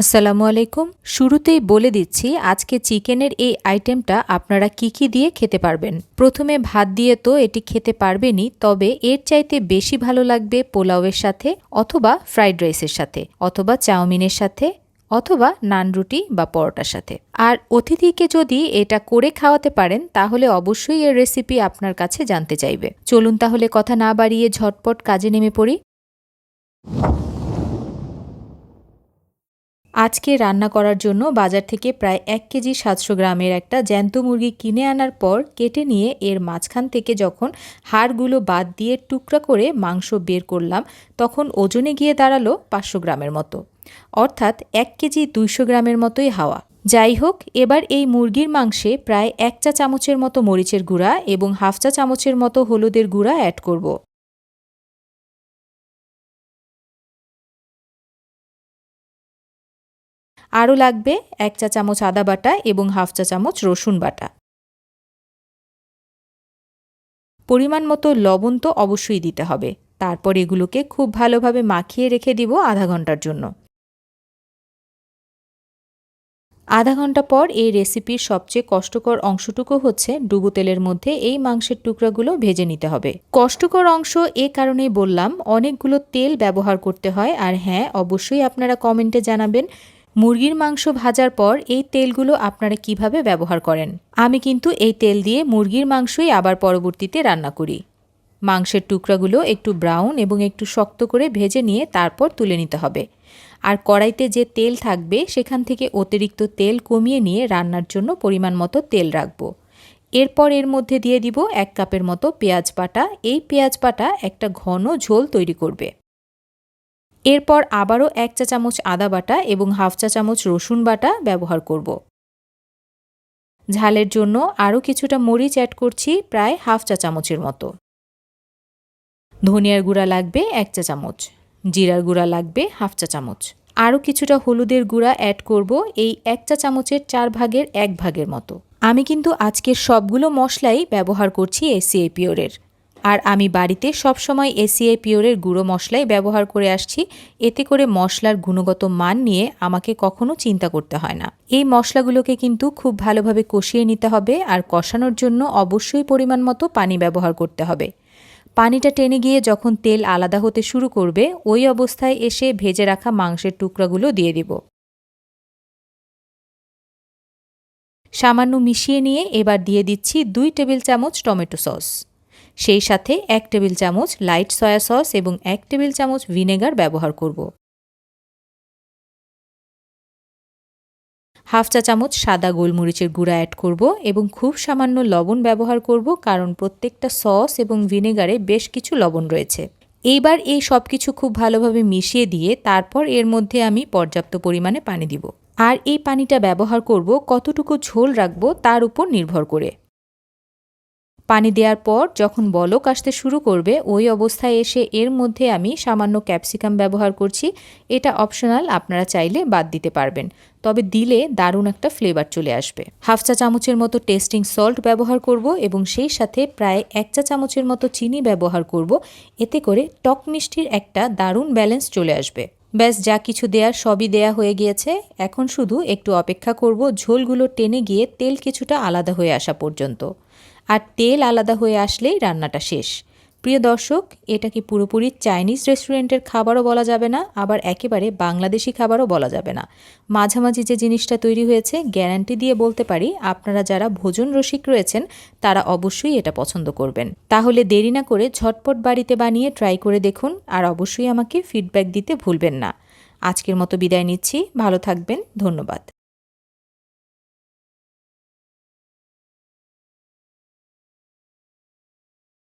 আসসালামু আলাইকুম। শুরুতেই বলে দিচ্ছি, আজকে চিকেনের এই আইটেমটা আপনারা কি কি দিয়ে খেতে পারবেন? প্রথমে ভাত দিয়ে তো এটি খেতে পারবেনই, তবে এর চাইতে বেশি ভালো লাগবে পোলাওয়ের সাথে অথবা ফ্রাইড রাইসের সাথে, অথবা চাউমিনের সাথে, অথবা নান রুটি বা পরোটার সাথে। আর অতিথিকে যদি এটা করে খাওয়াতে পারেন, তাহলে অবশ্যই এর রেসিপি আপনার কাছে জানতে চাইবে। চলুন তাহলে কথা না বাড়িয়ে ঝটপট কাজে নেমে পড়ি। আজকে রান্না করার জন্য বাজার থেকে প্রায় এক কেজি সাতশো গ্রামের একটা জ্যান্ত মুরগি কিনে আনার পর কেটে নিয়ে এর মাঝখান থেকে যখন হাড়গুলো বাদ দিয়ে টুকরা করে মাংস বের করলাম, তখন ওজনে গিয়ে দাঁড়াল পাঁচশো গ্রামের মতো। অর্থাৎ এক কেজি দুইশো গ্রামের মতোই হাওয়া। যাই হোক, এবার এই মুরগির মাংসে প্রায় এক চা চামচের মতো মরিচের গুঁড়া এবং হাফ চা চামচের মতো হলুদের গুঁড়া অ্যাড করব। আরও লাগবে এক চা চামচ আদা বাটা এবং হাফ চা চামচ রসুন বাটা। পরিমাণ মতো লবণ তো অবশ্যই দিতে হবে। তারপর এগুলোকে খুব ভালোভাবে মাখিয়ে রেখে দিব আধা ঘণ্টার জন্য। আধা ঘণ্টা পর এই রেসিপির সবচেয়ে কষ্টকর অংশটুকু হচ্ছে ডুবু তেলের মধ্যে এই মাংসের টুকরাগুলো ভেজে নিতে হবে। কষ্টকর অংশ এ কারণেই বললাম, অনেকগুলো তেল ব্যবহার করতে হয়। আর হ্যাঁ অবশ্যই আপনারা কমেন্টে জানাবেন মুরগির মাংস ভাজার পর এই তেলগুলো আপনারা কীভাবে ব্যবহার করেন? আমি কিন্তু এই তেল দিয়ে মুরগির মাংসই আবার পরবর্তীতে রান্না করি। মাংসের টুকরাগুলো একটু ব্রাউন এবং একটু শক্ত করে ভেজে নিয়ে তারপর তুলে নিতে হবে। আর কড়াইতে যে তেল থাকবে, সেখান থেকে অতিরিক্ত তেল কমিয়ে নিয়ে রান্নার জন্য পরিমাণ মতো তেল রাখব। এরপর এর মধ্যে দিয়ে দিব এক কাপের মতো পেঁয়াজ বাটা। এই পেঁয়াজ বাটা একটা ঘন ঝোল তৈরি করবে। এরপর আবারও এক চা চামচ আদা বাটা এবং হাফ চা চামচ রসুন বাটা ব্যবহার করব। ঝালের জন্য আরও কিছুটা মরিচ অ্যাড করছি প্রায় হাফ চা চামচের মতো। ধনিয়ার গুঁড়া লাগবে এক চা চামচ, জিরার গুঁড়া লাগবে হাফ চা চামচ। আরও কিছুটা হলুদের গুঁড়া অ্যাড করব এই এক চা চামচের চার ভাগের এক ভাগের মতো। আমি কিন্তু আজকের সবগুলো মশলাই ব্যবহার করছি এসিএ পিওরের আর আমি বাড়িতে সবসময় এসিআই পিওরের গুঁড়ো মশলাই ব্যবহার করে আসছি। এতে করে মশলার গুণগত মান নিয়ে আমাকে কখনো চিন্তা করতে হয় না। এই মশলাগুলোকে কিন্তু খুব ভালোভাবে কষিয়ে নিতে হবে আর কষানোর জন্য অবশ্যই পরিমাণ মতো পানি ব্যবহার করতে হবে। পানিটা টেনে গিয়ে যখন তেল আলাদা হতে শুরু করবে, ওই অবস্থায় এসে ভেজে রাখা মাংসের টুকরাগুলো দিয়ে দিব। সামান্য মিশিয়ে নিয়ে এবার দিয়ে দিচ্ছি দুই টেবিল চামচ টমেটো সস। সেই সাথে এক টেবিল চামচ লাইট সয়া সস এবং এক টেবিল চামচ ভিনেগার ব্যবহার করব। হাফ চা চামচ সাদা গোলমরিচের গুঁড়া অ্যাড করব এবং খুব সামান্য লবণ ব্যবহার করব কারণ প্রত্যেকটা সস এবং ভিনেগারে বেশ কিছু লবণ রয়েছে। এইবার এই সব কিছু খুব ভালোভাবে মিশিয়ে দিয়ে তারপর এর মধ্যে আমি পর্যাপ্ত পরিমাণে পানি দিব। আর এই পানিটা ব্যবহার করব কতটুকু ঝোল রাখব তার উপর নির্ভর করে। পানি দেওয়ার পর যখন বলক আসতে শুরু করবে, ওই অবস্থায় এসে এর মধ্যে আমি সামান্য ক্যাপসিকাম ব্যবহার করছি। এটা অপশনাল, আপনারা চাইলে বাদ দিতে পারবেন। তবে দিলে দারুণ একটা ফ্লেভার চলে আসবে। হাফ চা চামচের মতো টেস্টিং সল্ট ব্যবহার করব এবং সেই সাথে প্রায় এক চা চামচের মতো চিনি ব্যবহার করব। এতে করে টক মিষ্টির একটা দারুণ ব্যালেন্স চলে আসবে। ব্যাস, যা কিছু দেয়ার সবই দেয়া হয়ে গিয়েছে। এখন শুধু একটু অপেক্ষা করব, ঝোলগুলো টেনে গিয়ে তেল কিছুটা আলাদা হয়ে আসা পর্যন্ত। আর তেল আলাদা হয়ে আসলেই রান্নাটা শেষ। প্রিয় দর্শক, এটা কি পুরোপুরি চাইনিজ রেস্টুরেন্টের খাবারও বলা যাবে না, আবার একেবারে বাংলাদেশি খাবারও বলা যাবে না? মাঝামাঝি যে জিনিসটা তৈরি হয়েছে, গ্যারান্টি দিয়ে বলতে পারি, আপনারা যারা ভোজন রসিক রয়েছেন, তারা অবশ্যই এটা পছন্দ করবেন। তাহলে দেরি না করে ঝটপট বাড়িতে বানিয়ে ট্রাই করে দেখুন, আর অবশ্যই আমাকে ফিডব্যাক দিতে ভুলবেন না। আজকের মতো বিদায় নিচ্ছি, ভালো থাকবেন, ধন্যবাদ।